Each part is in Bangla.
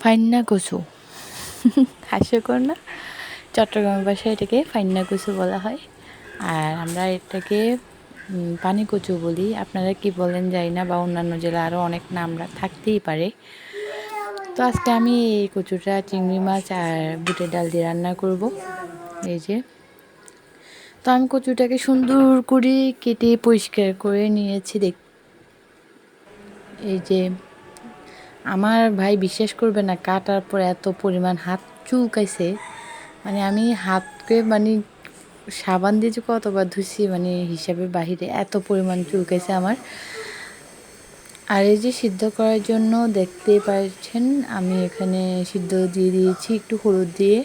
ফাইন্না কচু হাস্যকর না চট্টগ্রামের ভাষায় এটাকে ফাইন্না কচু বলা হয়। আর আমরা এটাকে পানি কচু বলি। আপনারা কি বলেন জানি না, বা অন্যান্য জেলা আরও অনেক নাম থাকতেই পারে। তো আজকে আমি এই কচুটা চিংড়ি মাছ আর বুটের ডাল দিয়ে রান্না করব। এই যে। তো আমি কচুটাকে সুন্দর করে কেটে পরিষ্কার করে নিয়েছি দেখ এই যে। আমার ভাই বিশ্বাস করবে না কাটার পর এত পরিমাণ হাত চুলকাইছে। মানে আমি হাতকে মানে সাবান দিয়ে যে কতবার ধুছি মানে হিসাবে বাহিরে এত পরিমাণ চুলকাইছে আমার। আর এই যে সিদ্ধ করার জন্য দেখতে পাচ্ছেন আমি এখানে সিদ্ধ দিয়ে দিয়েছি একটু হলুদ দিয়ে।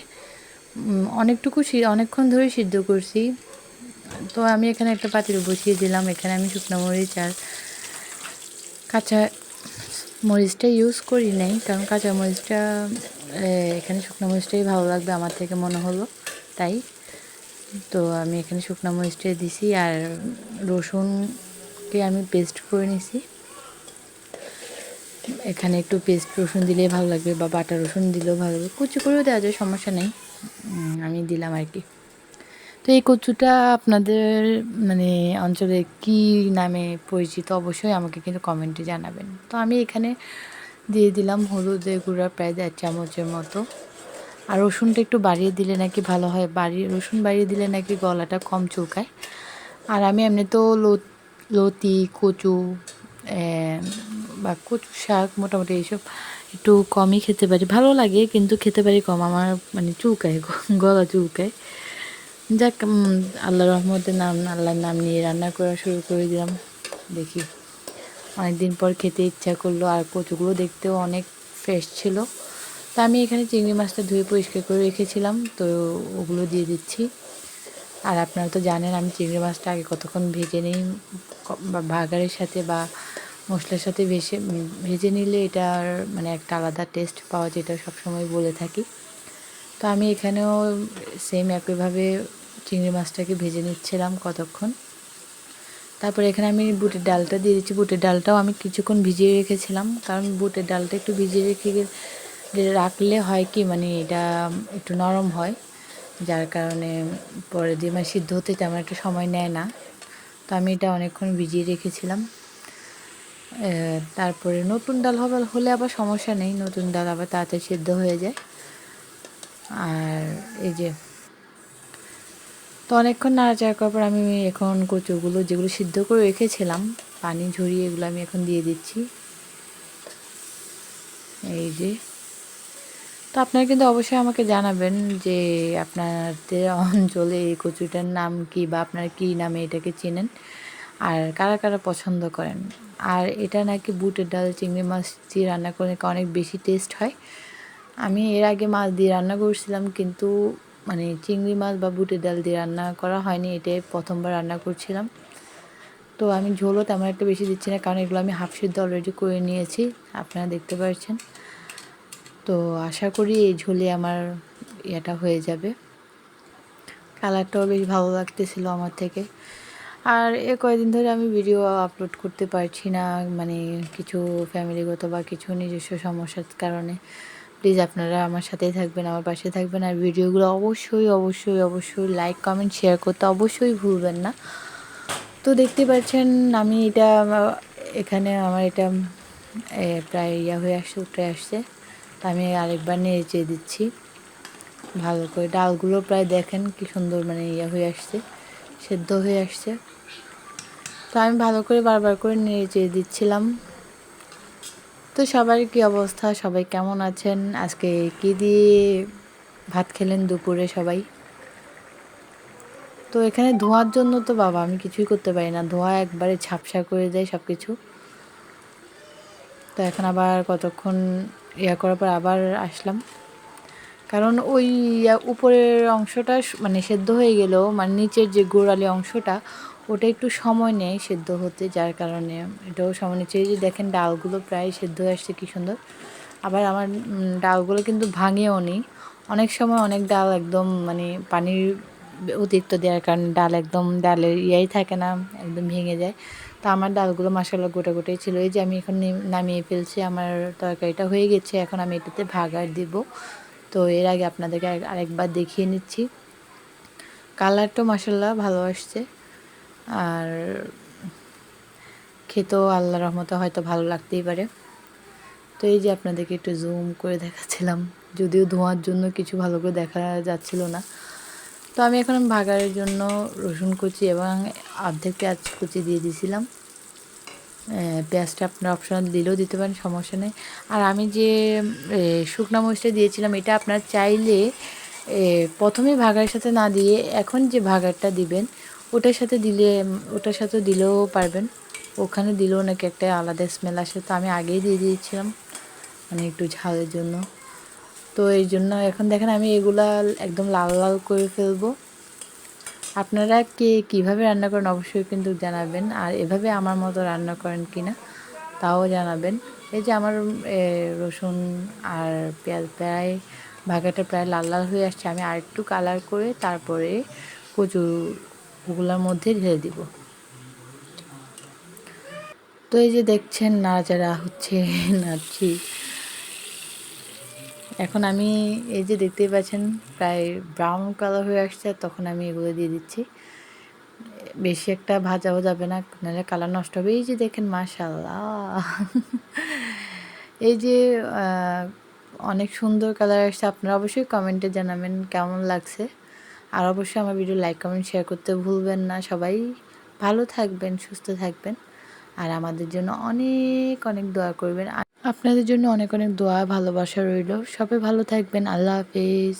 অনেকটুকু অনেকক্ষণ ধরে সিদ্ধ করছি। তো আমি এখানে একটা পাতিল বসিয়ে দিলাম, এখানে আমি শুকনো মরিচ আর কাঁচা মরিচটা ইউজ করি নাই, কারণ কাঁচা মরিচটা এখানে শুকনো মরিচটাই ভালো লাগবে আমার থেকে মনে হলো, তাই। তো আমি এখানে শুকনো মরিচটা দিছি আর রসুনকে আমি পেস্ট করে নিছি। এখানে একটু পেস্ট রসুন দিলেই ভালো লাগবে বা বাটা রসুন দিলেও ভালো লাগবে, কুচি করেও দেওয়া যায়, সমস্যা নেই। আমি দিলাম আর কি। তো এই কচুটা আপনাদের মানে অঞ্চলে কি নামে পরিচিত? অবশ্যই আমাকে কিন্তু কমেন্টে জানাবেন। তো আমি এখানে দিয়ে দিলাম হলুদের গুঁড়া প্রায় দেড় চামচের মতো। আর রসুনটা একটু বাড়িয়ে দিলে নাকি ভালো হয়। বাড়িয়ে রসুন বাড়িয়ে দিলে নাকি গলাটা কম চুলকায়। আর আমি এমনি তো লতি, কচু বা কচু শাক মোটামুটি এইসব একটু কমই খেতে পারি। ভালো লাগে, কিন্তু খেতে পারি কম। আমার মানে চুলকায়, গলা চুলকায়। যাক আল্লাহ রহমতের নাম, আল্লাহর নাম নিয়ে রান্না করা শুরু করে দিলাম। দেখি, অনেকদিন পর খেতে ইচ্ছা করল, আর কচুগুলো দেখতেও অনেক ফ্রেশ ছিল। তা আমি এখানে চিংড়ি মাছটা ধুয়ে পরিষ্কার করে রেখেছিলাম, তো ওগুলো দিয়ে দিচ্ছি। আর আপনারা তো জানেন, আমি চিংড়ি মাছটা আগে কতক্ষণ ভেজে নিই বা ভাগারের সাথে বা মশলার সাথে ভেসে ভেজে নিলে এটার মানে একটা আলাদা টেস্ট পাওয়া যেটা সবসময় বলে থাকি। তো আমি এখানেও সেম একইভাবে চিংড়ি মাছটাকে ভেজে নিচ্ছিলাম কতক্ষণ। তারপরে এখানে আমি বুটের ডালটা দিয়ে দিচ্ছি। বুটের ডালটাও আমি কিছুক্ষণ ভিজিয়ে রেখেছিলাম। কারণ বুটের ডালটা একটু ভিজিয়ে রেখে রাখলে হয় কি মানে এটা একটু নরম হয়। যার কারণে পরে দিয়ে মানে সিদ্ধ হতে তেমন একটা সময় নেয় না। তো আমি এটা অনেকক্ষণ ভিজিয়ে রেখেছিলাম। তারপরে নতুন ডাল হবে হলে আবার সমস্যা নেই। নতুন ডাল আবার তাড়াতাড়ি সিদ্ধ হয়ে যায়। আর এই যে, তো অনেকক্ষণ নাড়াচাড়া করার পর আমি এখন কচুগুলো যেগুলো সিদ্ধ করে রেখেছিলাম, পানি ঝরিয়ে এগুলো আমি এখন দিয়ে দিচ্ছি। এই যে, তো আপনারা কিন্তু অবশ্যই আমাকে জানাবেন যে আপনাদের অঞ্চলে এই কচুটার নাম কি বা আপনারা কী নামে এটাকে চেনেন আর কারা কারা পছন্দ করেন। আর এটা নাকি বুটের ডাল, চিংড়ি মাছ দিয়ে রান্না করলে অনেক বেশি টেস্ট হয়। আমি এর আগে মাছ দিয়ে রান্না করছিলাম, কিন্তু মানে চিংড়ি মাছ বা বুটের ডাল দিয়ে রান্না করা হয়নি, এটাই প্রথমবার রান্না করছিলাম। তো আমি ঝোলও তেমন একটা বেশি দিচ্ছি না, কারণ এগুলো আমি হাফ সিদ্ধ অলরেডি করে নিয়েছি, আপনারা দেখতে পাচ্ছেন তো আশা করি এই ঝোলে আমার ইয়েটা হয়ে যাবে। কালারটাও বেশ ভালো লাগতেছিল আমার থেকে। আর এ কয়েকদিন ধরে আমি ভিডিও আপলোড করতে পারছি না মানে কিছু ফ্যামিলিগত বা কিছু নিজস্ব সমস্যার কারণে। প্লিজ আপনারা আমার সাথেই থাকবেন, আমার পাশে থাকবেন আর ভিডিওগুলো অবশ্যই অবশ্যই অবশ্যই লাইক কমেন্ট শেয়ার করতে অবশ্যই ভুলবেন না। তো দেখতে পাচ্ছেন আমি এটা, এখানে আমার এটা প্রায় ইয়া হয়ে আসছে, উঠে আসছে। তা আমি আরেকবার নেড়ে দিচ্ছি। ভালো করে ডালগুলো প্রায় দেখেন কি সুন্দর মানে ইয়া হয়ে আসছে, সেদ্ধ হয়ে আসছে। তো আমি ভালো করে বারবার করে নেড়ে দিচ্ছিলাম। তো সবার কি অবস্থা? সবাই কেমন আছেন? আজকে কি দিয়ে ভাত খেলেন দুপুরে সবাই? তো এখানে ধোঁয়ার জন্য তো বাবা, আমি কিছুই করতে পারি না। ধোঁয়া একবারে ঝাপসা করে দেয় সব কিছু তো এখন আবার কতক্ষণ ইয়া করার পর আবার আসলাম। কারণ ওই উপরের অংশটা মানে সেদ্ধ হয়ে গেলেও মানে নিচের যে গোড়ালি অংশটা ওটা একটু সময় নেয় সেদ্ধ হতে, যার কারণে এটাও সময় নিচ্ছে। এই যে দেখেন ডালগুলো প্রায় সেদ্ধ আসছে, কী সুন্দর। আবার আমার ডালগুলো কিন্তু ভাঙেও নি। অনেক সময় অনেক ডাল একদম মানে পানির অতিরিক্ত দেওয়ার কারণে ডাল একদম ডালের ইয়াই থাকে না, একদম ভেঙে যায়। তো আমার ডালগুলো মাসাল্লাহ গোটা গোটাই ছিল। এই যে আমি এখন নামিয়ে ফেলছি, আমার তরকারিটা হয়ে গেছে। এখন আমি এটাতে ভাগার দিব। তো এর আগে আপনাদেরকে আর- আরেকবার দেখিয়ে নিচ্ছি। কালারটা মাসাল্লাহ ভালো আসছে। আর খেতেও আল্লাহ রহমতে হয়তো ভালো লাগতেই পারে। তো এই যে আপনাদেরকে একটু জুম করে দেখাচ্ছিলাম, যদিও ধোঁয়ার জন্য কিছু ভালো করে দেখা যাচ্ছিল না। তো আমি এখন ভাগারের জন্য রসুন কুচি এবং অর্ধেক পেঁয়াজ কুচি দিয়ে দিয়েছিলাম। পেঁয়াজটা আপনার অপশন দিলেও দিতে পারেন, সমস্যা নেই। আর আমি যে শুকনো মরিচটা দিয়েছিলাম, এটা আপনার চাইলে প্রথমে ভাগার সাথে না দিয়ে এখন যে ভাগারটা দিবেন ওটার সাথে দিলে, ওটার সাথে দিলেও পারবেন। ওখানে দিলেও নাকি একটা আলাদা স্মেল আসে। তো আমি আগেই দিয়ে দিয়েছিলাম মানে একটু ঝালের জন্য। তো এই জন্য এখন দেখেন আমি এগুলা একদম লাল লাল করে ফেলব। আপনারা কে কীভাবে রান্না করেন অবশ্যই কিন্তু জানাবেন। আর এভাবে আমার মতো রান্না করেন কি না তাও জানাবেন। এই যে আমার রসুন আর পেঁয়াজ প্রায়, ভাগাটা প্রায় লাল লাল হয়ে আসছে। আমি আর একটু কালার করে তারপরে কচুগুলোর মধ্যে ঢেলে দিব। তো এই যে দেখছেন নাড়াচাড়া হচ্ছে, নাড়ছি। এখন আমি এই যে দেখতেই পাচ্ছেন, প্রায় ব্রাউন কালার হয়ে আসছে তখন আমি এগুলো দিয়ে দিচ্ছি। বেশি একটা ভাজাও যাবে না, নাহলে কালার নষ্ট হবে। এই যে দেখেন মাশাল্লাহ এই যে অনেক সুন্দর কালার আসছে। আপনারা অবশ্যই কমেন্টে জানাবেন কেমন লাগছে। আর অবশ্যই আমার ভিডিও লাইক কমেন্ট শেয়ার করতে ভুলবেন না সবাই। ভালো থাকবেন, সুস্থ থাকবেন। আর আমাদের জন্য অনেক অনেক দোয়া করবেন। আপনাদের জন্য অনেক অনেক দোয়া, ভালোবাসা রইল। সবাই ভালো থাকবেন। আল্লাহ হাফিজ।